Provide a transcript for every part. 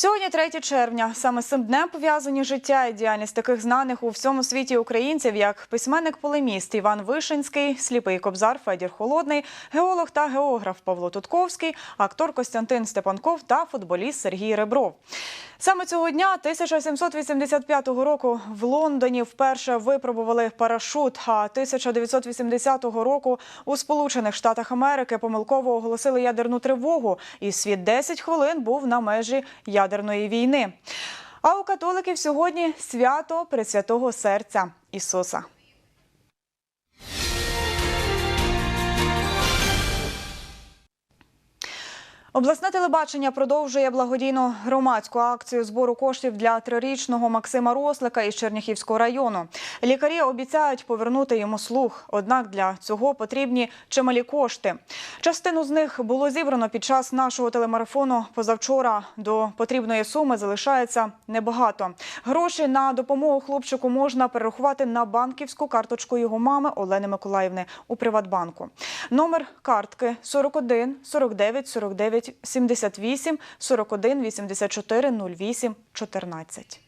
Сьогодні 3 червня. Саме з цим днем пов'язані життя і діяльність таких знаних у всьому світі українців, як письменник-полеміст Іван Вишинський, сліпий кобзар Федір Холодний, геолог та географ Павло Тутковський, актор Костянтин Степанков та футболіст Сергій Ребров. Саме цього дня 1785 року в Лондоні вперше випробували парашут. А 1980 року у Сполучених Штатах Америки помилково оголосили ядерну тривогу, і світ 10 хвилин був на межі ядерної війни. А у католиків сьогодні свято Пресвятого Серця Ісуса. Обласне телебачення продовжує благодійну громадську акцію збору коштів для трирічного Максима Рослика із Черняхівського району. Лікарі обіцяють повернути йому слух, однак для цього потрібні чималі кошти. Частину з них було зібрано під час нашого телемарафону позавчора. До потрібної суми залишається небагато. Гроші на допомогу хлопчику можна перерахувати на банківську карточку його мами Олени Миколаївни у Приватбанку. Номер картки 41 49 49 78 41 84 08 14.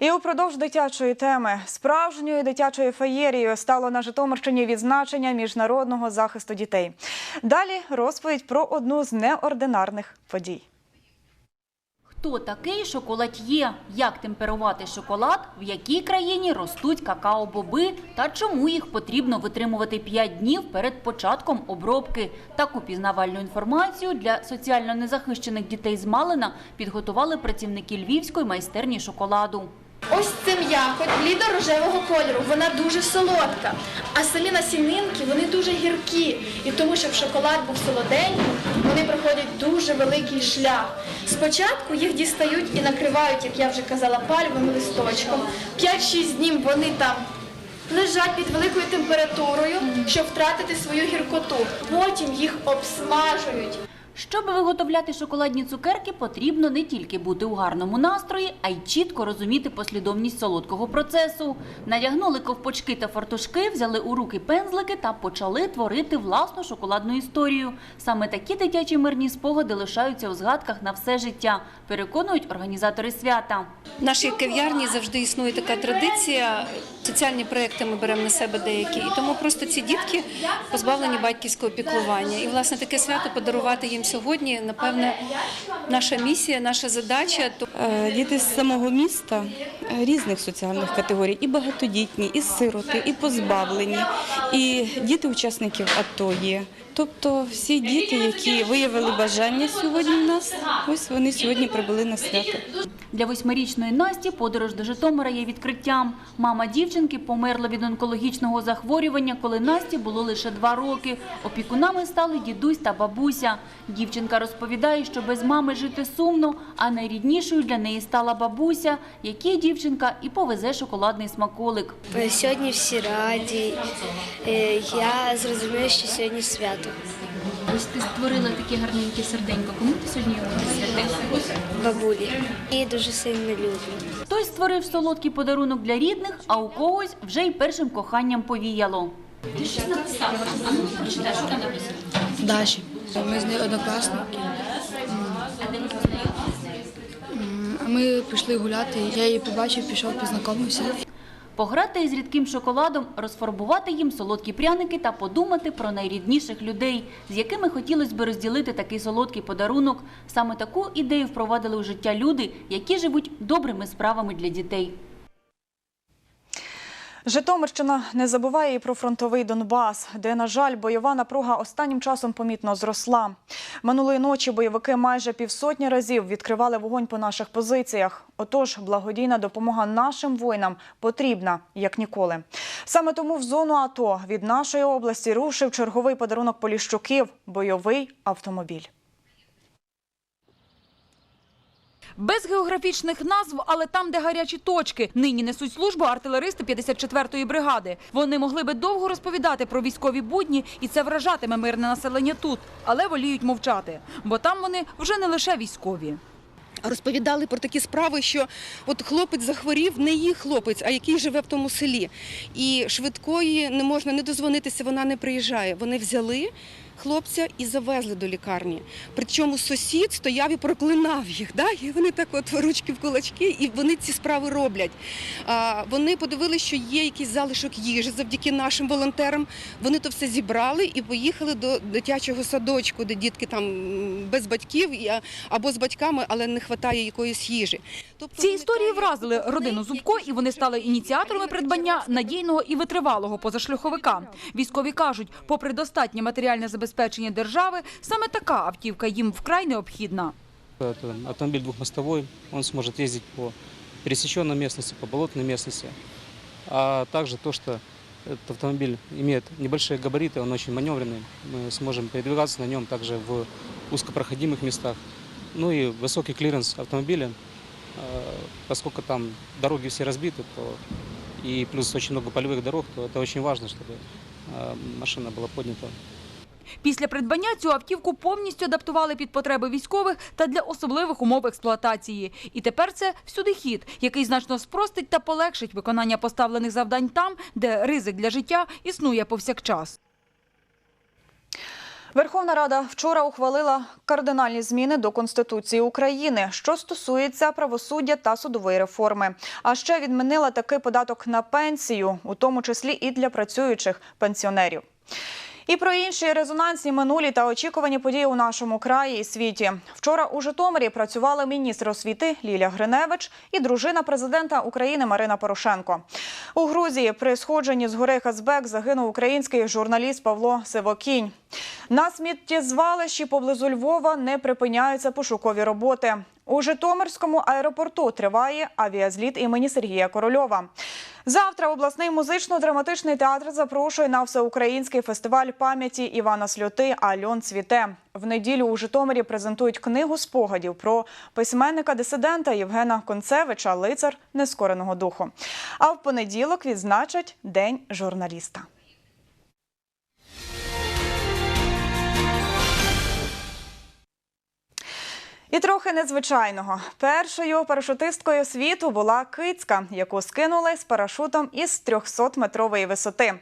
І упродовж дитячої теми справжньою дитячою феєрією стало на Житомирщині відзначення міжнародного захисту дітей. Далі розповідь про одну з неординарних подій. Хто такий шоколад'є? Як темперувати шоколад? В якій країні ростуть какао-боби? Та чому їх потрібно витримувати 5 днів перед початком обробки? Таку пізнавальну інформацію для соціально незахищених дітей з Малина підготували працівники львівської майстерні шоколаду. Ось це м'якоть блідо-рожевого кольору. Вона дуже солодка. А самі насінинки вони дуже гіркі. І тому, щоб шоколад був солоденький, вони проходять дуже великий шлях. Спочатку їх дістають і накривають, як я вже казала, пальмовим листочком. 5-6 днів вони там. Лежать під великою температурою, щоб втратити свою гіркоту. Потім їх обсмажують. Щоб виготовляти шоколадні цукерки, потрібно не тільки бути у гарному настрої, а й чітко розуміти послідовність солодкого процесу. Надягнули ковпачки та фартушки, взяли у руки пензлики та почали творити власну шоколадну історію. Саме такі дитячі мирні спогади лишаються у згадках на все життя, переконують організатори свята. В нашій кав'ярні завжди існує така традиція. Соціальні проекти ми беремо на себе деякі, і тому просто ці дітки позбавлені батьківського піклування. І власне таке свято подарувати їм сьогодні, напевне, наша місія, наша задача. То Е, Діти з самого міста е, різних соціальних категорій, і багатодітні, і сироти, і позбавлені, і діти учасників АТО є. Тобто всі діти, які виявили бажання сьогодні в нас, ось вони сьогодні прибули на свято. Для восьмирічної Насті подорож до Житомира є відкриттям. Мама дівчинки померла від онкологічного захворювання, коли Насті було лише два роки. Опікунами стали дідусь та бабуся. Дівчинка розповідає, що без мами жити сумно, а найріднішою для неї стала бабуся, якій дівчинка і повезе шоколадний смаколик. Сьогодні всі раді. Е, Я зрозуміла, що сьогодні свято. Ось ти створила таке гарненьке серденько. Кому ти сьогодні його присвятила? Бабулі. Її дуже сильно люблю. Хтось створив солодкий подарунок для рідних, а у когось вже й першим коханням повіяло. Даші. Ми з нею однокласники. А ми пішли гуляти, я її побачив, пішов, познайомився. Пограти із рідким шоколадом, розфарбувати їм солодкі пряники та подумати про найрідніших людей, з якими хотілося б розділити такий солодкий подарунок. Саме таку ідею впровадили у життя люди, які живуть добрими справами для дітей. Житомирщина не забуває і про фронтовий Донбас, де, на жаль, бойова напруга останнім часом помітно зросла. Минулої ночі бойовики майже півсотні разів відкривали вогонь по наших позиціях. Отож, благодійна допомога нашим воїнам потрібна як ніколи. Саме тому в зону АТО від нашої області рушив черговий подарунок Поліщуків – бойовий автомобіль. Без географічних назв, але там, де гарячі точки, нині несуть службу артилеристи 54-ї бригади. Вони могли би довго розповідати про військові будні, і це вражатиме мирне населення тут, але воліють мовчати, бо там вони вже не лише військові. Розповідали про такі справи, що от хлопець захворів, не їх хлопець, а який живе в тому селі. І швидкої не можна не дозвонитися, вона не приїжджає. Вони взяли хлопця і завезли до лікарні. Причому сусід стояв і проклинав їх. Да? І вони так от ручки в кулачки, і вони ці справи роблять. А, вони подивилися, що є якийсь залишок їжі завдяки нашим волонтерам. Вони то все зібрали і поїхали до дитячого садочку, де дітки там без батьків або з батьками, але не вистачає якоїсь їжі. Тобто Ці виникає історії вразили показник, родину який Зубко, і вони стали швидко ініціаторами придбання надійного і витривалого позашляховика. Військові кажуть, попри достатнє матеріальне забезпечення держави, саме така автівка їм вкрай необхідна. Это автомобиль двухмостовой, он сможет ездить по пересеченной местности, по болотной местности. А также то, что этот автомобиль имеет небольшие габариты, он очень маневренный. Мы сможем передвигаться на нем также в узкопроходимых местах. Ну и высокий клиренс автомобиля, э, поскольку там дороги все разбиты, то и плюс очень много полевых дорог, то это очень важно, чтобы э, машина была поднята Після придбання цю автівку повністю адаптували під потреби військових та для особливих умов експлуатації. І тепер це всюди хід, який значно спростить та полегшить виконання поставлених завдань там, де ризик для життя існує повсякчас. Верховна Рада вчора ухвалила кардинальні зміни до Конституції України, що стосується правосуддя та судової реформи. А ще відмінила такий податок на пенсію, у тому числі і для працюючих пенсіонерів. І про інші резонансні минулі та очікувані події у нашому краї і світі. Вчора у Житомирі працювали міністр освіти Ліля Гриневич і дружина президента України Марина Порошенко. У Грузії при сходженні з гори Хазбек загинув український журналіст Павло Сивокінь. На сміттєзвалищі поблизу Львова не припиняються пошукові роботи. У Житомирському аеропорту триває авіазліт імені Сергія Корольова. Завтра обласний музично-драматичний театр запрошує на всеукраїнський фестиваль пам'яті Івана Сльоти Альон цвіте. В неділю у Житомирі презентують книгу спогадів про письменника-дисидента Євгена Концевича Лицар нескореного духу. А в понеділок відзначать День журналіста. І трохи незвичайного. Першою парашутисткою світу була кицька, яку скинули з парашутом із 300-метрової висоти.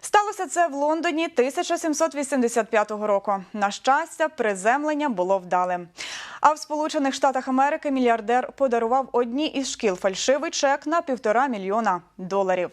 Сталося це в Лондоні 1785 року. На щастя, приземлення було вдалим. А в Сполучених Штатах Америки мільярдер подарував одній із шкіл фальшивий чек на півтора мільйона доларів.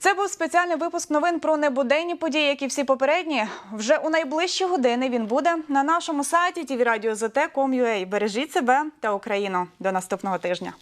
Це був спеціальний випуск новин про небуденні події, як і всі попередні. Вже у найближчі години він буде на нашому сайті tvradio.zt.com.ua. Бережіть себе та Україну. До наступного тижня.